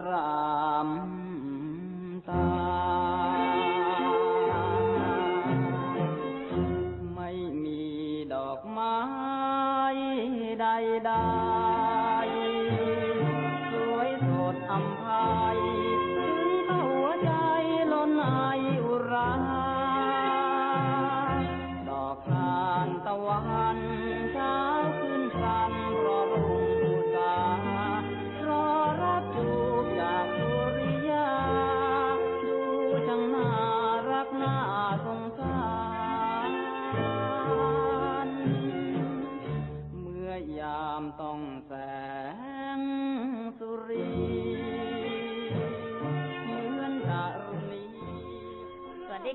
ารามตา ไม่มีดอกไม้ใดๆสวยสดอำไพถึงเข้าหัวใจล้นไออุรา ดอกทานตะวันเช้า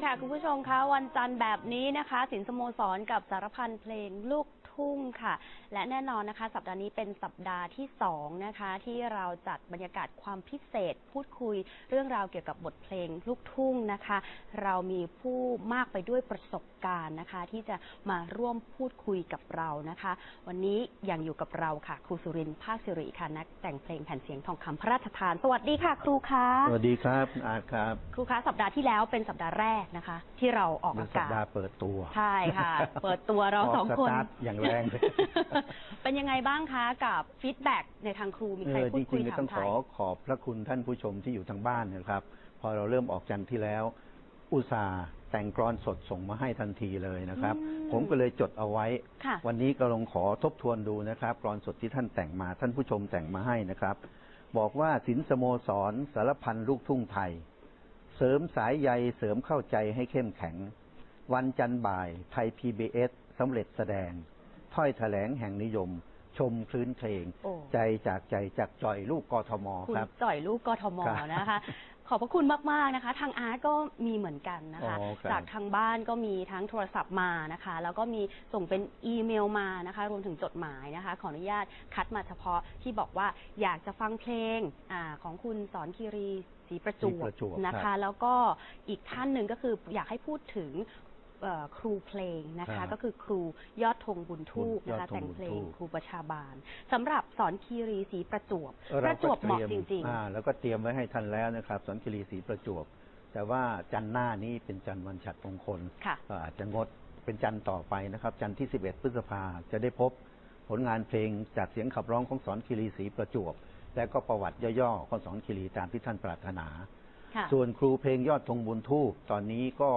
ค่ะ คุณผู้ชมคะวันจันทร์แบบนี้นะคะ สินสโมสรกับสารพันเพลงลูก ทุ่งค่ะ และแน่นอนนะคะ สัปดาห์นี้เป็นสัปดาห์ที่สองนะคะ ที่เราจัดบรรยากาศความพิเศษ พูดคุยเรื่องราวเกี่ยวกับบทเพลงลูกทุ่งนะคะ เรามีผู้มากไปด้วยประสบการณ์นะคะ ที่จะมาร่วมพูดคุยกับเรานะคะ วันนี้ยังอยู่กับเราค่ะ ครูสุรินทร์ภาคสิริค่ะนักแต่งเพลงแผ่นเสียงทองคำพระราชทาน สวัสดีค่ะ ครูคะสวัสดีครับคุณอาร์ตครับ ครูคะสัปดาห์ที่แล้วเป็นสัปดาห์แรกนะคะ ที่เราออกเป็นอาสัปกาศดาห์เปิดตัวใช่ค่ะ เปิดตัวเราออกสองคนสตาร์ทอย่างแรงเลยเป็นยังไงบ้างคะกับฟีดแบ็กในทางครูมีเอใครอพูจดคุริยงๆก็ถาต้มองไทขอย ขอบพระคุณท่านผู้ชมที่อยู่ทางบ้านนะครับ พอเราเริ่มออกจันทร์ที่แล้ว อุตส่าห์แต่งกรอนสดส่งมาให้ทันทีเลยนะครับ อืม ผมก็เลยจดเอาไว้ ค่ะ วันนี้ก็ลองขอทบทวนดูนะครับกรอนสดที่ท่านแต่งมาท่านผู้ชมแต่งมาให้นะครับ บอกว่าสินสโมสรสารพันลูกทุ่งไทย เสริมสายใยเสริมเข้าใจให้เข้มแข็ง วันจันทร์บ่าย ไทย PBS สำเร็จแสดง ถ้อยแถลงแห่งนิยม ชมคลื่นเพลง โอ้ ใจจากใจจากจ่อยลูกกทมคุณครับ จ่อยลูกกทมครับนะคะ ขอบพระคุณมาก ๆ นะคะ ทางอาร์ตก็มีเหมือนกันนะคะ อ๋อครับ จากทางบ้านก็มีทั้งโทรศัพท์มานะคะ แล้วก็มีส่งเป็นอีเมลมานะคะ รวมถึงจดหมายนะคะ ขออนุญาตคัดมาเฉพาะที่บอกว่าอยากจะฟังเพลงอาของคุณสอนคีรีศรีประจศรีวบประจวบนะครัคะบแล้วก็อีกท่านหนึ่งก็คืออยากให้พูดถึง เอ่อครูเพลงนะครัคะบก็คือครูยอดธงบุญทูปนะคะ ยอดธงแต่งบุญเพลทูงปครูประชาบาลสำหรับสอนคีรีศรีประจวบ เออปเราระจก็วบเหมาะตจยริง อ่าแล้วก็เตรียมไว้ให้ท่านแล้วนะครับสอนคิรีศรีประจวบ แต่ว่าจันทร์หน้านี้เป็นจันทร์วันฉัตรมงคลๆค่ะ ก็อาจจะงดเป็นจันทร์ต่อไปนะครับ จันทร์ที่ 11 พฤษภาจะได้พบผลงานเพลงจากเสียงขับร้องของสอนคิรีศรีประจวบ และก็ประวัติย่อๆของสอนคิรีตามที่ท่านปรารถนาค่ะ ส่วนครูเพลงยอดธงบุญทูปตอนนี้ก็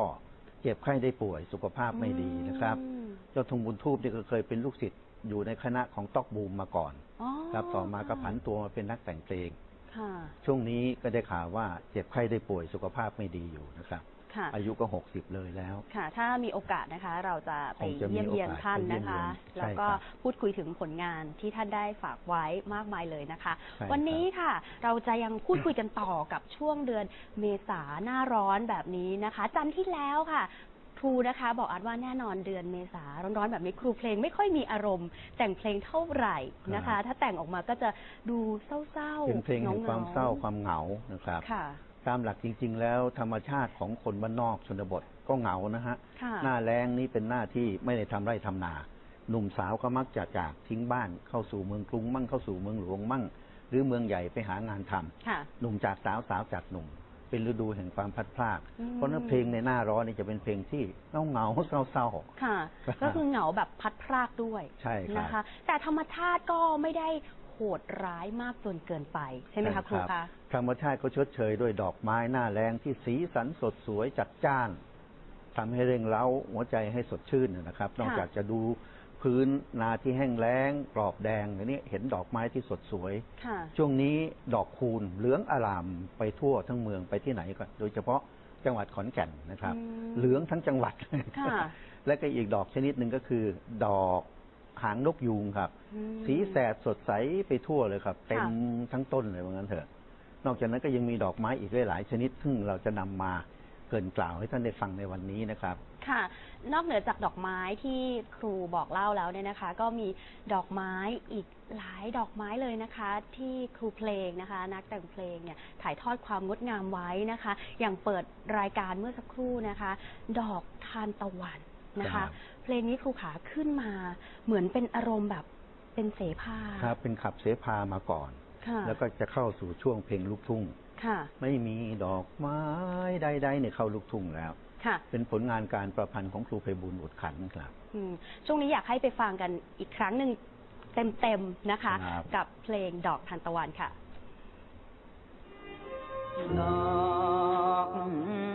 เจ็บไข้ได้ป่วยสุขภาพไม่ดีนะครับอืมยอดธงบุญทูปนี่ก็เคยเป็นลูกศิษย์อยู่ในคณะของต๊อกบูมมาก่อนอ๋อครับต่อมาก็ผันตัวมาเป็นนักแต่งเพลงค่ะช่วงนี้ก็ได้ข่าวว่าเจ็บไข้ได้ป่วยสุขภาพไม่ดีอยู่นะครับ ค่ะ อายุก็หกสิบเลยแล้ว ค่ะ ถ้ามีโอกาสนะคะ เราจะไปคงจะมีเยี่ยมเยียนโอกาสท่านไปเยี่ยนะมคะเยียนแล้วก็ใช่ครับพูดคุยถึงผลงานที่ท่านได้ฝากไว้มากมายเลยนะคะ ใช่วันนี้ค่ะ เราจะยังพูดคุยกันต่อกับช่วงเดือนเมษาหน้าร้อนแบบนี้นะคะจันทร์ที่แล้วค่ะ ครูนะคะ บอกอาร์ตว่าแน่นอนเดือนเมษาร้อนๆแบบนี้ครูเพลงไม่ค่อยมีอารมณ์ แต่งเพลงเท่าไหร่นะคะถ้าแต่งออกมาก็จะดูเศร้าๆเป็นเพลงแห่งหความเศร้าๆความเหงานะครับ ค่ะ ตามหลักจริง ๆ แล้วธรรมชาติของคนบ้านนอกชนบทก็เหงานะฮะค่ะหน้าแรงนี่เป็นหน้าที่ไม่ได้ทำไร่ทำนา หนุ่มสาวก็มักจะจากทิ้งบ้านเข้าสู่เมืองกรุงมั่งเข้าสู่เมืองหลวงมั่ง หรือเมืองใหญ่ไปหางานทำค่ะหนุ่มจากสาวสาวจากหนุ่ม เป็นฤดูแห่งความพลัดพรากอืมเพราะฉะนั้นเพลงในหน้าร้อนนี่จะเป็นเพลงที่เงาเงาๆเศร้าค่ะครับก็คือเหงาแบบพัดพรากด้วยใช่ครับนะคะ แต่ธรรมชาติก็ไม่ได้ โหดร้ายมากจนเกินไปใช่ไหมคะครูรับคะธรรมชาติก็ชดเชยด้วยดอกไม้หน้าแรงที่สีสันสดสวยจัดจ้านทำให้เร่งเร้าหัวใจให้สดชื่นนะครับ นอกจากจะดูพื้นนาที่แห้งแล้งกรอบแดงอย่างนี้เห็นดอกไม้ที่สดสวยค่ะช่วงนี้ดอกคูณเหลืองอารามไปทั่วทั้งเมืองไปที่ไหนก็โดยเฉพาะจังหวัดขอนแก่นนะครับอืมเหลืองทั้งจังหวัดค่ะและก็อีกดอกชนิดหนึ่งก็คือ ดอก หางนกยูงครับ อืม สีแสดสดใสไปทั่วเลยครับ เต็มทั้งต้นเลยว่างั้นเถอะ นอกจากนั้นก็ยังมีดอกไม้อีกหลายๆชนิด ซึ่งเราจะนำมาเกรินกล่าวให้ท่านได้ฟังในวันนี้นะครับ ค่ะ นอกเหนือจากดอกไม้ที่ครูบอกเล่าแล้วเนี่ยนะคะ ก็มีดอกไม้อีกหลายดอกไม้เลยนะคะ ที่ครูเพลงนะคะ นักแต่งเพลงเนี่ยถ่ายทอดความงดงามไว้นะคะ อย่างเปิดรายการเมื่อสักครู่นะคะ ดอกทานตะวัน นะครัคะ บ เพลงนี้ครูขาขึ้นมาเหมือนเป็นอารมณ์แบบเป็นเสภาครับเป็นขับเสพามาก่อน ค่ะแล้วก็จะเข้าสู่ช่วงเพลงลูกทุ่ง ค่ะ ไม่มีดอกไม้ใดๆเนี่ยเข้าลูกทุ่งแล้ว ค่ะเป็นผลงานการประพันธ์ของครูไพบูลย์บุตรขันธ์ครับ อืมช่วงนี้อยากให้ไปฟังกันอีกครั้งหนึ่งเต็มๆนะคะ ครับ กับเพลงดอกทานตะวันค่ะ ดอก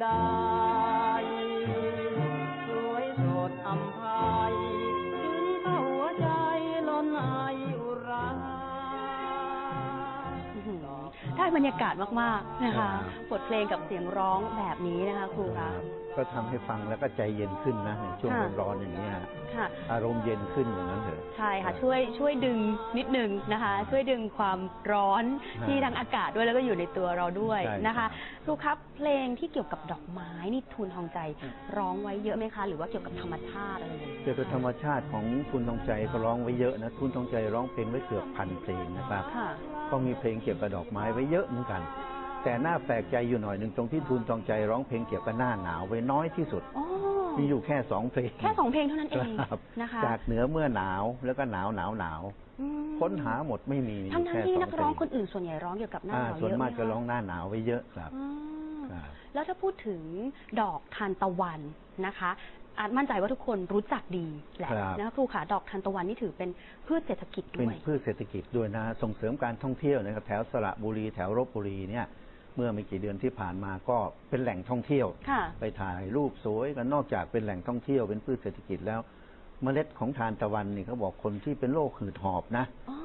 ใดๆสวยสดอำไพถึงเข้าหัวใจล้นไออุราอื้อหือได้บรรยากาศมาก ๆ นะคะครับบทเพลงกับเสียงร้องแบบนี้นะคะครูคะก็ทำให้ฟังแล้วก็ใจเย็นขึ้นนะในช่วงค่ะร้อนๆอย่างนี้ยฮะค่ะอารมณ์เย็นขึ้นอย่างนั้นเถอะใช่ค่ะช่วยช่วยดึงนิดนึงนะคะ ช่วยดึงความร้อนฮะที่ทั้งอากาศด้วยแล้วก็อยู่ในตัวเราด้วยใช่นะคะครับครูครับเพลงที่เกี่ยวกับดอกไม้นี่ทูลทองใจร้องไว้เยอะไหมคะ หรือว่าเกี่ยวกับธรรมชาติอะไรอย่างเงี้ยเกี่ยวกับธรรมชาติของทุนทองใจก็ร้องไว้เยอะนะทุนทองใจร้องเพลงไว้เกือบพันเพลงนะครับค่ะก็มีเพลงเกี่ยวกับดอกไม้ไว้เยอะเหมือนกัน แต่น่าแปลกใจอยู่หน่อยหนึ่งตรงที่ทุนทองใจร้องเพลงเกี่ยวกับหน้าหนาวไว้น้อยที่สุดอ๋อมีอยู่แค่สองเพลงแค่สองเพลงเท่านั้นเองครับนะคะจากเหนือเมื่อหนาวแล้วก็หนาวหนาวหนาวอืมค้นหาหมดไม่มีมีทั้งแค่นั้นที่สอนังกเพลร้องงคนอื่นส่วนใหญ่ร้องเกี่ยวกับหน้าหอ่านาวส่วนเยอะมากไหจะร้องหน้าหนาวไว้เยอะครับอืมครับแล้วถ้าพูดถึงดอกทานตะวันนะคะอาจมั่นใจว่าทุกคนรู้จักดีแหละครับนะคะครูขาดอกทานตะวันนี่ถือเป็นพืชเศรษฐกิจเป็นด้วยพืชเศรษฐกิจด้วยนะส่งเสริมการท่องเที่ยวนะครับแถวสระบุรีแถวลบบุรีเนี่ยเมื่อไม่กี่เดือนที่ผ่านมาก็เป็นแหล่งท่องเที่ยวค่ะไปถ่ายรูปสวยกันนอกจากเป็นแหล่งท่องเที่ยวเป็นพืชเศรษฐกิจแล้ว เมล็ดของทานตะวันนี่เขาบอกคนที่เป็นโรคหืดหอบนะอ๋อ